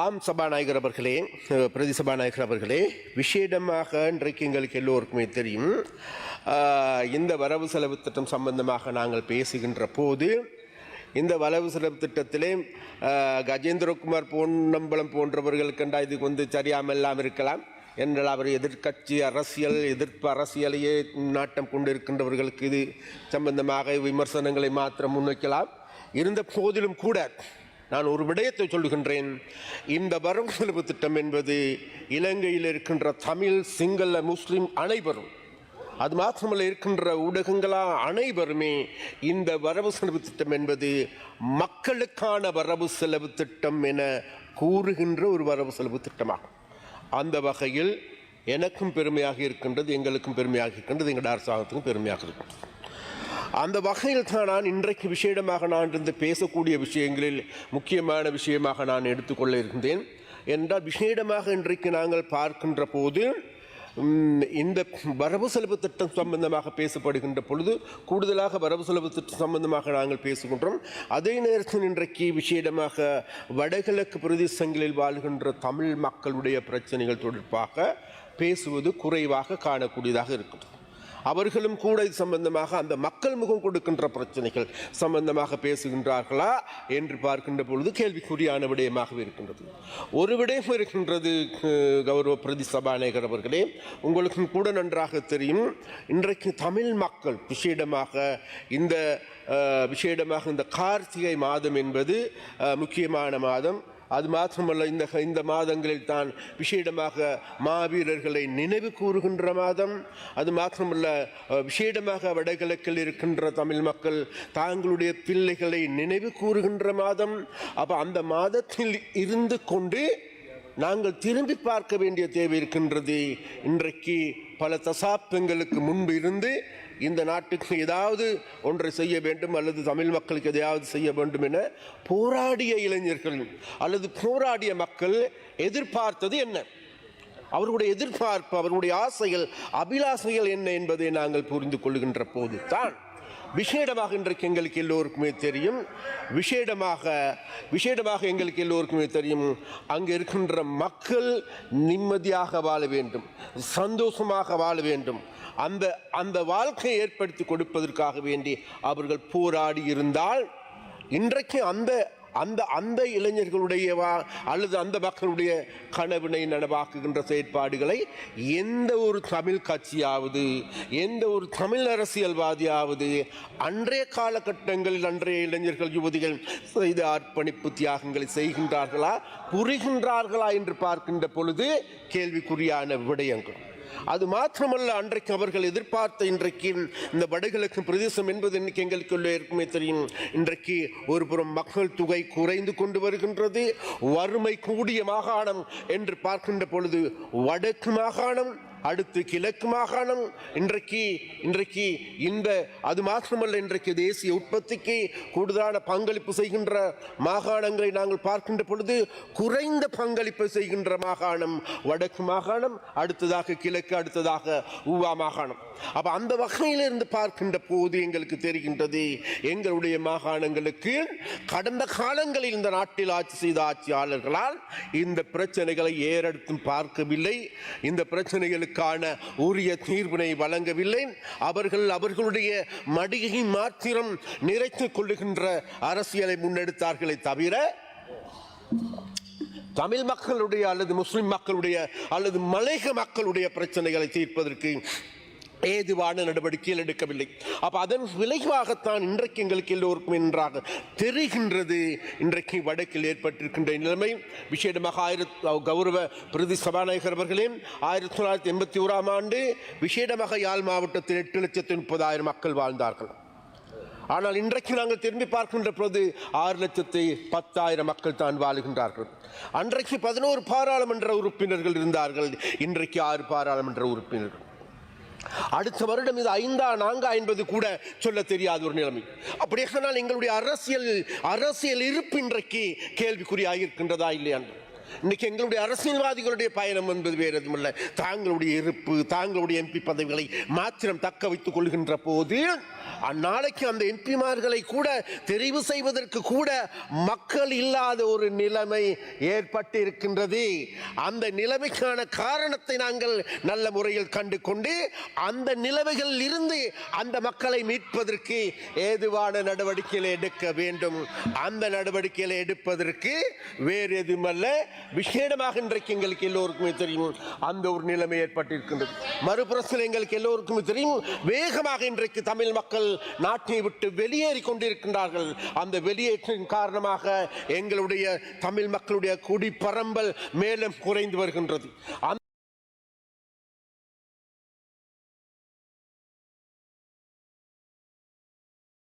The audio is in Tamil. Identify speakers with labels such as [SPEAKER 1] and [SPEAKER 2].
[SPEAKER 1] ஆம் சபாநாயகர் அவர்களே பிரதி சபாநாயகர் அவர்களே விசேடமாக இன்றைக்கு எங்களுக்கு எல்லோருக்குமே தெரியும் இந்த வரவு செலவு திட்டம் சம்பந்தமாக நாங்கள் பேசுகின்ற போது இந்த வரவு செலவு திட்டத்திலே கஜேந்திரகுமார் பொன்னம்பலம் போன்றவர்களுக்கெண்டா இது வந்து சரியாமெல்லாம் இருக்கலாம். என்றால் அவர் எதிர்க்கட்சி அரசியல் எதிர்ப்பு அரசியலையே நாட்டம் கொண்டிருக்கின்றவர்களுக்கு இது சம்பந்தமாக விமர்சனங்களை மாத்திரம் முன்வைக்கலாம். இருந்த போதிலும் கூட நான் ஒரு விடயத்தை சொல்லுகின்றேன். இந்த வரவு செலவு திட்டம் என்பது இலங்கையில் இருக்கின்ற தமிழ் சிங்கள முஸ்லீம் அனைவரும் அது மாத்திரமல்ல இருக்கின்ற ஊடகங்களா அனைவருமே இந்த வரவு செலவு திட்டம் என்பது மக்களுக்கான வரவு செலவு திட்டம் என கூறுகின்ற ஒரு வரவு செலவு திட்டமாகும். அந்த வகையில் எனக்கும் பெருமையாக இருக்கின்றது எங்களுக்கும் பெருமையாக இருக்கின்றது எங்கள் அரசாங்கத்துக்கும் பெருமையாக இருக்கின்றது. அந்த வகையில் தான் நான் இன்றைக்கு விஷயமாக நான் இருந்து பேசக்கூடிய விஷயங்களில் முக்கியமான விஷயமாக நான் எடுத்துக்கொள்ள இருந்தேன். என்றால் விஷேடமாக இன்றைக்கு நாங்கள் பார்க்கின்ற போது இந்த வரவு செலவு திட்டம் சம்பந்தமாக பேசப்படுகின்ற பொழுது கூடுதலாக வரவு செலவு திட்டம் சம்பந்தமாக நாங்கள் பேசுகின்றோம். அதே நேரத்தில் இன்றைக்கு விஷேடமாக வடகிழக்கு பிரதேசங்களில் வாழ்கின்ற தமிழ் மக்களுடைய பிரச்சனைகள் தொடர்பாக பேசுவது குறைவாக காணக்கூடியதாக இருக்கிறது அவர்களும் கூட இது சம்பந்தமாக அந்த மக்கள் முகம் கொடுக்கின்ற பிரச்சனைகள் சம்பந்தமாக பேசுகின்றார்களா என்று பார்க்கின்ற பொழுது கேள்விக்குறியான விடயமாகவே இருக்கின்றது. ஒரு விடயம் இருக்கின்றது கௌரவ பிரதி சபாநாயகர் அவர்களே. உங்களுக்கும் கூட நன்றாக தெரியும் இன்றைக்கு தமிழ் மக்கள் விசேடமாக இந்த விசேடமாக இந்த கார்த்திகை மாதம் என்பது முக்கியமான மாதம். அது மாத்திரமல்ல இந்த இந்த மாதங்களில் தான் விசேடமாக மாவீரர்களை நினைவு கூறுகின்ற மாதம். அது மாத்திரமல்ல விஷேடமாக விசேடமாக வடகிழக்கில் இருக்கின்ற தமிழ் மக்கள் தாங்களுடைய பிள்ளைகளை நினைவு கூறுகின்ற மாதம். அப்போ அந்த மாதத்தில் இருந்து கொண்டு நாங்கள் திரும்பி பார்க்க வேண்டிய தேவை இருக்கின்றது. இன்றைக்கு பல தசாப்தங்களுக்கு முன்பு இருந்து இந்த நாட்டுக்கு ஏதாவது ஒன்றை செய்ய வேண்டும் அல்லது தமிழ் மக்களுக்கு எதையாவது செய்ய வேண்டும் என போராடிய இளைஞர்கள் அல்லது போராடிய மக்கள் எதிர்பார்த்தது என்ன? அவர்களுடைய எதிர்பார்ப்பு அவர்களுடைய ஆசைகள் அபிலாசைகள் என்ன என்பதை நாங்கள் புரிந்து கொள்கின்ற போது தான் விசேடமாக இன்றைக்கு எங்களுக்கு எல்லோருக்குமே தெரியும். விசேடமாக விசேடமாக எங்களுக்கு எல்லோருக்குமே தெரியும். அங்கே இருக்கின்ற மக்கள் நிம்மதியாக வாழ வேண்டும். சந்தோஷமாக வாழ வேண்டும். அந்த அந்த வாழ்க்கையை ஏற்படுத்தி கொடுப்பதற்காக வேண்டி அவர்கள் போராடி இருந்தால் இன்றைக்கு அந்த அந்த அந்த இளைஞர்களுடைய வா- அல்லது அந்த மக்களுடைய கனவினை நனவாக்குகின்ற செயற்பாடுகளை எந்த ஒரு தமிழ் கட்சியாவது எந்த ஒரு தமிழ் அரசியல்வாதியாவது அன்றைய காலகட்டங்களில் அன்றைய இளைஞர்கள் யுவதிகள் செய்த அர்ப்பணிப்பு தியாகங்களை செய்கின்றார்களா புரிகின்றார்களா என்று பார்க்கின்ற பொழுது கேள்விக்குறியான விடயங்கள். அது மாத்திரமல்ல அன்றைக்கு அவர்கள் எதிர்பார்த்த இன்றைக்கு இந்த வடகிழக்கு பிரதேசம் என்பது இன்னைக்கு எங்களுக்கு இருக்குமே தெரியும். இன்றைக்கு ஒரு புறம் மக்கள் தொகை குறைந்து கொண்டு வருகின்றது வறுமை கூடிய மாகாணம் என்று பார்க்கின்ற பொழுது வடக்கு மாகாணம் அடுத்து கிழக்கு மாகாணம். இன்றைக்கு இன்றைக்கு இந்த அது மாத்திரமல்ல இன்றைக்கு தேசிய உற்பத்திக்கு கூடுதலான பங்களிப்பு செய்கின்ற மாகாணங்களை நாங்கள் பார்க்கின்ற பொழுது குறைந்த பங்களிப்பு செய்கின்ற மாகாணம் வடக்கு மாகாணம் அடுத்ததாக கிழக்கு அடுத்ததாக ஊவா மாகாணம். அப்போ அந்த வகையிலிருந்து பார்க்கின்ற போது எங்களுக்கு தெரிகின்றது எங்களுடைய மாகாணங்களுக்கு கடந்த காலங்களில் இந்த நாட்டில் ஆட்சி செய்த ஆட்சியாளர்களால் இந்த பிரச்சனைகளை ஏறெடுத்தும் பார்க்கவில்லை. இந்த பிரச்சனைகளுக்கு அவர்களுக்கான உரிய தீர்வினை வழங்கவில்லை. அவர்கள் அவர்களுடைய மடியை மாத்திரம் நிறைத்துக் கொள்ளுகின்ற அரசியலை முன்னெடுத்தார்களே தவிர தமிழ் மக்களுடைய அல்லது முஸ்லிம் மக்களுடைய அல்லது மலேக மக்களுடைய பிரச்சனைகளை தீர்ப்பதற்கு ஏதுவான நடவடிக்கைகள் எடுக்கவில்லை. அப்போ அதன் விளைவாகத்தான் இன்றைக்கு எங்களுக்கு எல்லோருக்கும் என்றாக தெரிகின்றது. இன்றைக்கு வடக்கில் ஏற்பட்டிருக்கின்ற நிலைமை. விசேடமாக ஆயிரத்து கௌரவ பிரதி சபாநாயகர் அவர்களே ஆயிரத்தி தொள்ளாயிரத்தி எண்பத்தி ஓராம் ஆண்டு விசேடமாக யாழ் மாவட்டத்தில் எட்டு லட்சத்தி முப்பதாயிரம் மக்கள் வாழ்ந்தார்கள். ஆனால் இன்றைக்கு நாங்கள் திரும்பி பார்க்கின்ற பொழுது ஆறு லட்சத்தி பத்தாயிரம் மக்கள் தான் வாழுகின்றார்கள். அன்றைக்கு பதினோரு பாராளுமன்ற உறுப்பினர்கள் இருந்தார்கள். இன்றைக்கு ஆறு பாராளுமன்ற உறுப்பினர்கள். அடுத்த வருடம் இது ஐந்தா நான்கா என்பது கூட சொல்ல தெரியாத ஒரு நிலைமை அப்படியே சொன்னால் எங்களுடைய அரசியல் அரசியல் இருப்பு இன்றைக்கு கேள்விக்குறியாக இருக்கின்றதா இல்லையா என்று. இன்னைக்கு எங்களுடைய அரசியல்வாதிகளுடைய பயணம் என்பது வேறு எதுவுமில்லை தாங்களுடைய இருப்பு தாங்களுடைய எம்பி பதவிகளை மாத்திரம் தக்க வைத்துக் கொள்கின்ற போது அந்நாளைக்கு அந்த எம்பிமார்களை கூட தெரிவு செய்வதற்கு கூட மக்கள் இல்லாத ஒரு நிலைமை ஏற்பட்டு இருக்கின்றது அந்த நிலைமைக்கான காரணத்தை நாங்கள் நல்ல முறையில் கண்டு கொண்டு அந்த நிலைமைகளில் இருந்து அந்த மக்களை மீட்பதற்கு ஏதுவான நடவடிக்கைகளை எடுக்க வேண்டும். அந்த நடவடிக்கைகளை எடுப்பதற்கு வேறு எதுவுமல்ல விசேடமாக இன்றைக்கு எங்களுக்கு எல்லோருக்குமே தெரியும் அந்த ஒரு நிலைமை ஏற்பட்டிருக்கின்றது. மறுபுறத்தில் எங்களுக்கு எல்லோருக்குமே தெரியும் வேகமாக இன்றைக்கு தமிழ் மக்கள் நாட்டை விட்டு வெளியேறி கொண்டிருக்கின்றார்கள். அந்த வெளியேற்றின் காரணமாக எங்களுடைய தமிழ் மக்களுடைய குடிப்பரம்பல் மேலும் குறைந்து வருகின்றது.